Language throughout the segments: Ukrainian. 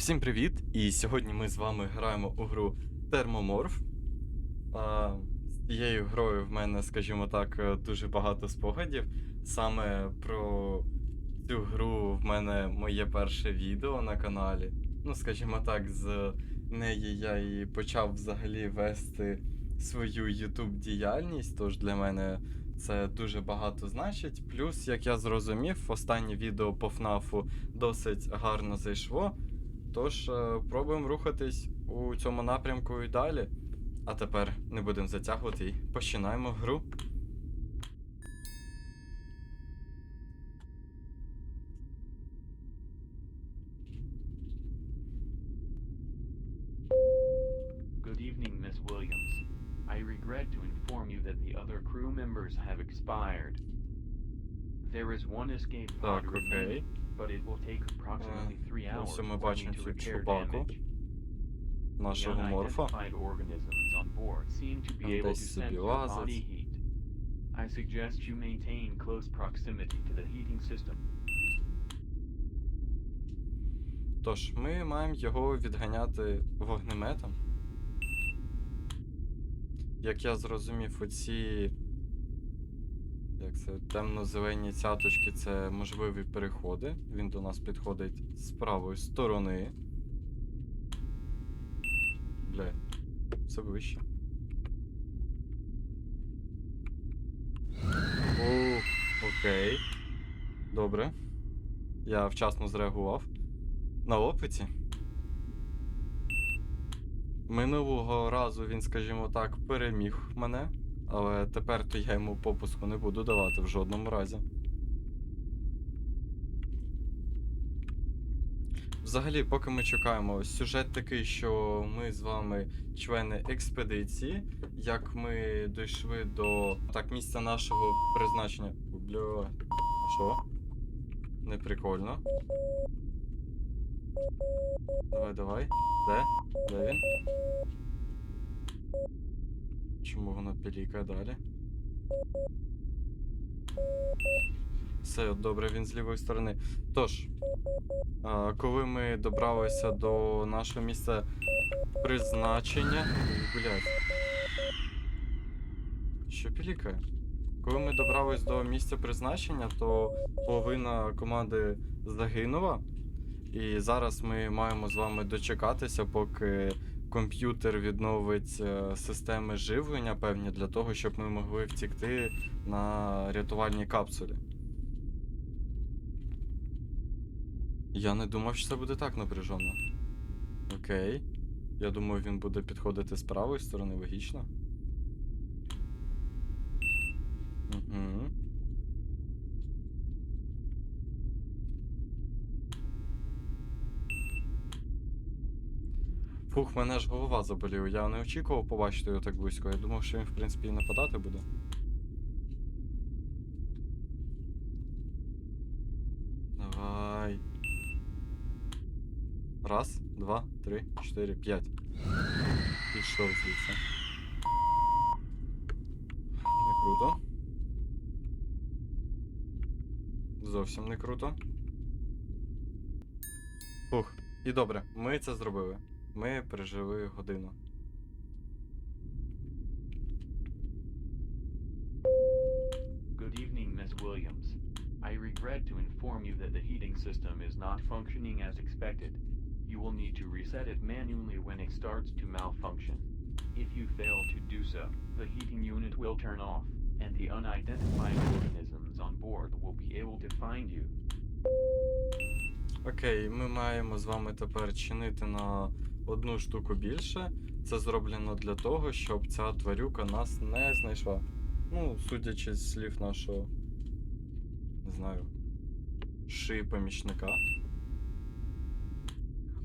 Всім привіт! І сьогодні ми з вами граємо у гру Термоморф. А, з цією грою в мене, скажімо так, е, дуже багато спогадів. Саме про цю гру в мене моє перше відео на каналі. Ну, скажімо так, з неї я і почав взагалі вести свою YouTube діяльність, тож для мене це дуже багато значить. Плюс, як я зрозумів, останнє відео по ФНАФу досить гарно зайшло. Тож е, пробуємо рухатись у цьому напрямку і далі. А тепер не будемо затягувати і починаємо гру. Williams. I regret to inform you that the other crew members have expired. There is one escape pod Так, remaining, окей. but it will take approximately three ну, hours все ми for me бачимо to цю repair чубаку damage. The нашого морфа. unidentified organisms on board seem to be Там able to десь собі sense your лазить. body heat. I suggest you maintain close proximity to the heating system. Тож, ми маємо його відганяти вогнеметом. Як я зрозумів, оці. Як це? Темно-зелені цяточки це можливі переходи. Він до нас підходить з правої сторони. Бля, все вище. О, окей. Добре. Я вчасно зреагував. На опиті. Минулого разу він, скажімо так, переміг мене, але тепер то я йому попуску не буду давати в жодному разі. Взагалі, поки ми чекаємо, сюжет такий, що ми з вами члени експедиції, як ми дійшли до так, місця нашого призначення. Бля. А що? Не прикольно. Давай, давай. Де? Де він? Чому воно пілікає далі? Все, добре, він з лівої сторони. Тож, коли ми добралися до нашого місця призначення. Блять. Що пілікає? Коли ми добрались до місця призначення, то половина команди загинула. І зараз ми маємо з вами дочекатися, поки комп'ютер відновить е, системи живлення певні для того, щоб ми могли втікти на рятувальній капсулі. Я не думав, що це буде так напряжено. Окей. Я думаю, він буде підходити з правої сторони, логічно. Фух, мене ж голова заболіла. Я не очікував побачити його так близько. Я думав, що він, в принципі, і нападати буде. Давай. Раз, два, три, чотири, п'ять. Пішов звідси. Не круто. Зовсім не круто. Фух. І добре, ми це зробили. Ми пережили годину. Good evening, Miss Williams. I regret to inform you that the heating system is not functioning as expected. You will need to reset it manually when it starts to malfunction. If you fail to do so, the heating unit will turn off, and the unidentified organisms on board will be able to find you. Окей, ми маємо з вами тепер чинити на одну штуку більше. Це зроблено для того, щоб ця тварюка нас не знайшла. Ну, судячи з слів нашого. Не знаю. Шиї помічника.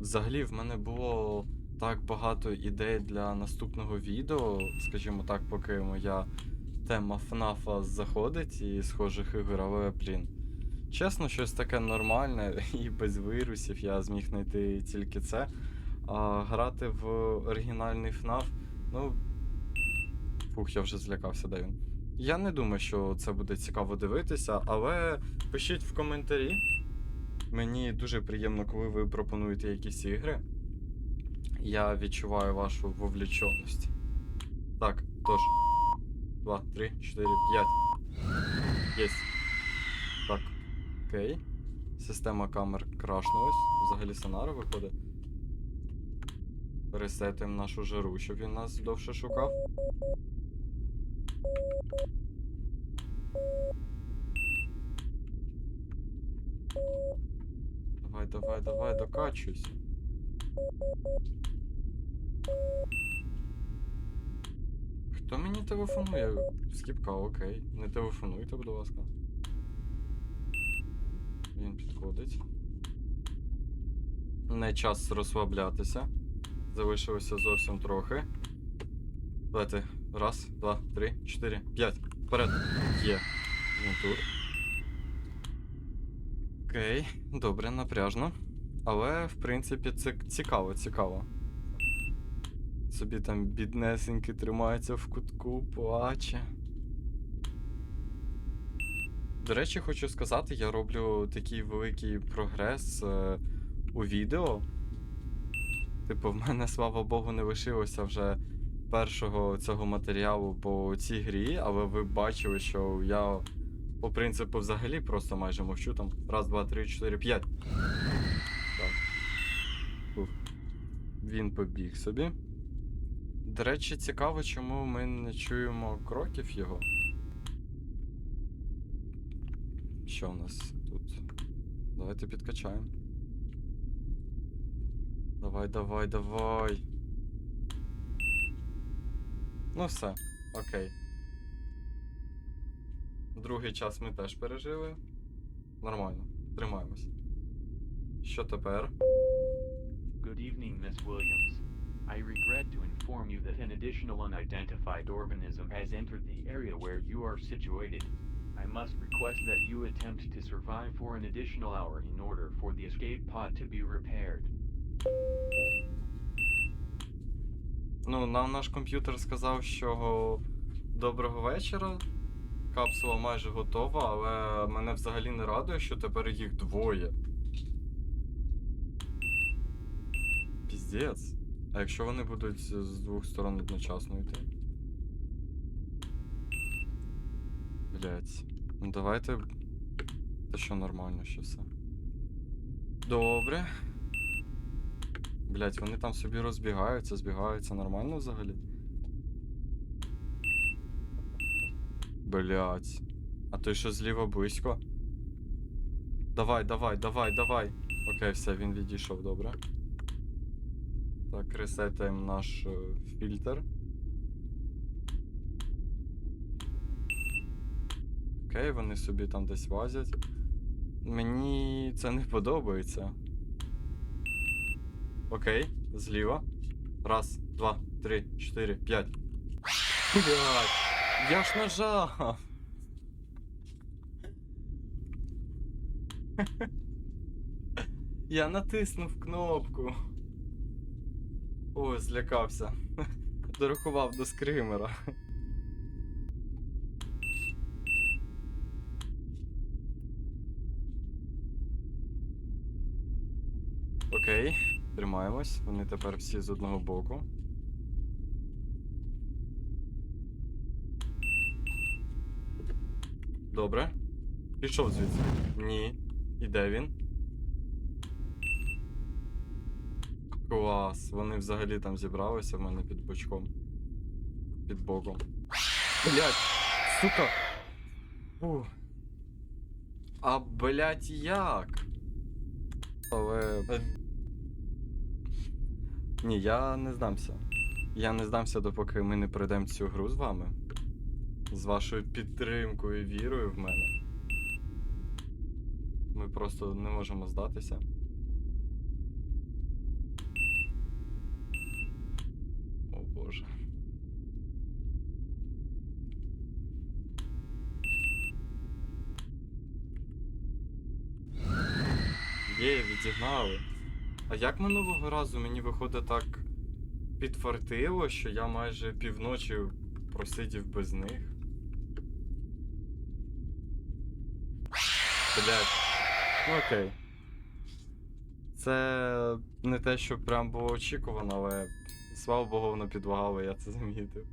Взагалі, в мене було так багато ідей для наступного відео, скажімо так, поки моя тема ФНАФа заходить і схожих ігор, але, блін. Чесно, щось таке нормальне і без вірусів я зміг знайти тільки це. А грати в оригінальний FNAF, ну. Фух, я вже злякався, де він. Я не думаю, що це буде цікаво дивитися, але пишіть в коментарі, Мені дуже приємно, коли ви пропонуєте якісь ігри. Я відчуваю вашу вовліченість. Так, тож. Два, три, чотири, п'ять. Єсть. Так. Окей. Система камер крашнулась. Взагалі сонара виходить. Ресетуємо нашу жару, щоб він нас довше шукав. Давай, давай, давай, докачуйся. Хто мені телефонує? Скіпка, окей. Не телефонуйте, будь ласка. Він підходить. Не час розслаблятися. Залишилося зовсім трохи. Давайте. Раз, два, три, чотири, п'ять. Вперед. Є. Він. Окей, добре, напряжно. Але, в принципі, це цікаво, цікаво. Собі там біднесенький тримається в кутку, плаче. До речі, хочу сказати, я роблю такий великий прогрес е, у відео. Типу, в мене, слава Богу, не лишилося вже першого цього матеріалу по цій грі, але ви бачили, що я по принципу взагалі просто майже мовчу там. Раз, два, три, чотири, п'ять. Так. Ух. Він побіг собі. До речі, цікаво, чому ми не чуємо кроків його. Що в нас тут? Давайте підкачаємо. Давай, давай, давай. Ну все, окей. Другий час ми теж пережили. Нормально, тримаємось. Що тепер? Good evening, Miss Williams. I regret to inform you that an additional unidentified organism has entered the area where you are situated. I must request that you attempt to survive for an additional hour in order for the escape pod to be repaired. Ну, нам наш комп'ютер сказав, що доброго вечора. Капсула майже готова, але мене взагалі не радує, що тепер їх двоє. Піздець. А якщо вони будуть з двох сторон одночасно йти? Блять. Ну давайте. Та що нормально, що все. Добре. Блять, вони там собі розбігаються, збігаються нормально взагалі. Блять. А той що зліва близько. Давай, давай, давай, давай. Окей, все, він відійшов, добре. Так, ресетаємо наш е, фільтр. Окей, вони собі там десь лазять. Мені це не подобається. Окей, зліва. Раз, два, три, чотири, п'ять. Блядь, я ж нажав. Я натиснув кнопку. Ой, злякався. Дорахував до скримера. Окей, тримаємось. Вони тепер всі з одного боку. Добре. Пішов звідси. Ні. І де він? Клас. Вони взагалі там зібралися в мене під бочком. Під боком. Блять! Сука! Фу. А блять як? Але. Ні, я не здамся. Я не здамся, допоки ми не пройдемо цю гру з вами. З вашою підтримкою і вірою в мене. Ми просто не можемо здатися. О боже. Є, відігнали. А як минулого разу мені виходить так підфартило, що я майже півночі просидів без них? Блять. Ну окей. Це не те, що прям було очікувано, але слава Богу, воно підлагало, я це замітив.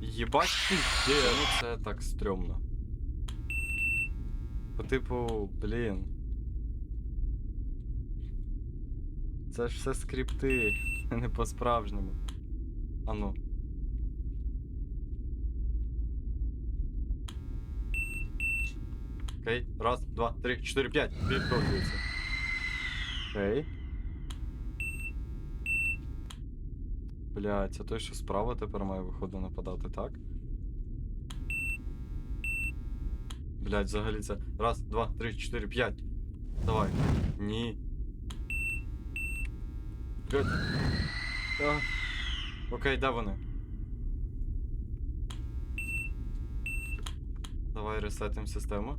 Єбать ти? Ну це так стрьомно. По типу, блін. Це ж все скрипти, не по-справжньому. Ану. Окей, раз, два, три, чотири, п'ять. Відповідується. Окей. Блядь, це той, що справа тепер має виходу нападати, так? Блядь, взагалі це. Раз, два, три, чотири, п'ять. Давай. Ні. П'ять. А. Окей, де вони? Давай ресетимо систему.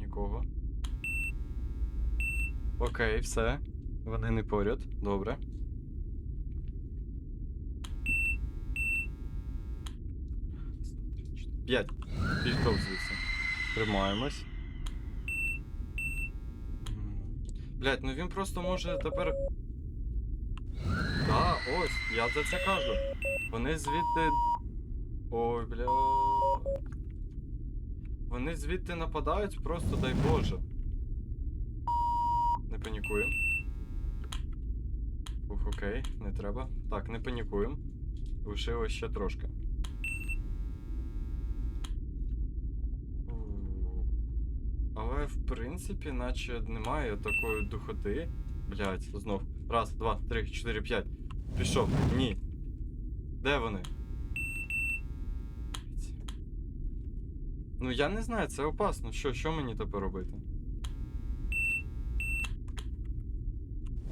Нікого. Окей, все. Вони не поряд. Добре. П'ять. Пішов звідси. Тримаємось. Блять, ну він просто може тепер. Да, ось, я за це кажу. Вони звідти. Ой, бля. Вони звідти нападають, просто дай Боже. Не панікуємо. Ух, окей, не треба. Так, не панікуємо. Лишилось ще трошки. У. Але в принципі, наче немає такої духоти. Блять, знов. Раз, два, три, чотири, п'ять. Пішов. Ні. Де вони? Ну я не знаю, це опасно. Що, що мені тепер робити?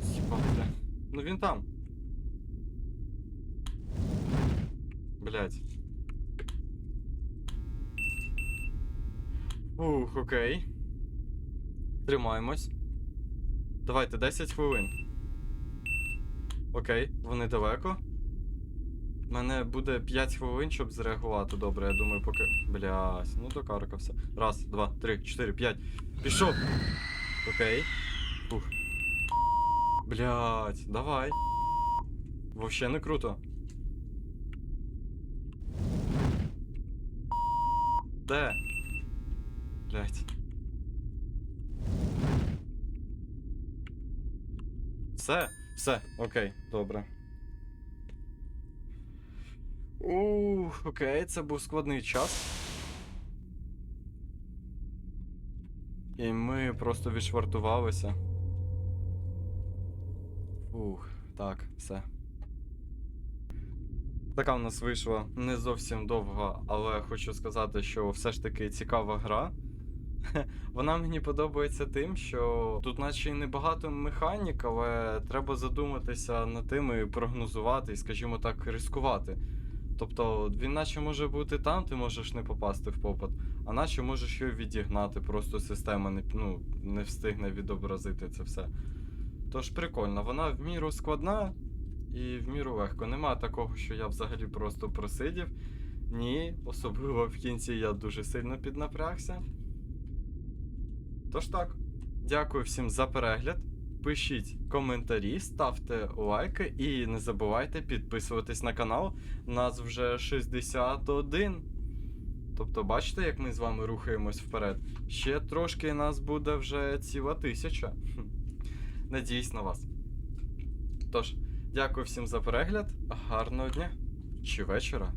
Їбати. Ну він там. Блять. Ух, окей. Тримаємось. Давайте 10 хвилин. Окей, вони далеко. У мене буде 5 хвилин, щоб зреагувати. Добре, я думаю, поки. Блять, ну докаркався. Раз, два, три, чотири, п'ять. Пішов. Окей. Ух. Блять, давай. Вообще не круто. Де? Блять. Все, все, окей, добре. Ух, окей, це був складний час. І ми просто відшвартувалися. Ух, так, все. Така в нас вийшла не зовсім довга, але хочу сказати, що все ж таки цікава гра. Вона мені подобається тим, що тут, наче й небагато механік, але треба задуматися над тим і прогнозувати, і, скажімо так, ризикувати. Тобто, він наче може бути там, ти можеш не попасти в попад, а наче можеш його відігнати, просто система не, ну, не встигне відобразити це все. Тож прикольно, вона в міру складна і в міру легко. Нема такого, що я взагалі просто просидів. Ні, особливо в кінці я дуже сильно піднапрягся. Тож так, дякую всім за перегляд. Пишіть коментарі, ставте лайки і не забувайте підписуватись на канал. Нас вже 61. Тобто, бачите, як ми з вами рухаємось вперед. Ще трошки нас буде вже ціла тисяча. Надіюсь на вас. Тож, дякую всім за перегляд, гарного дня чи вечора.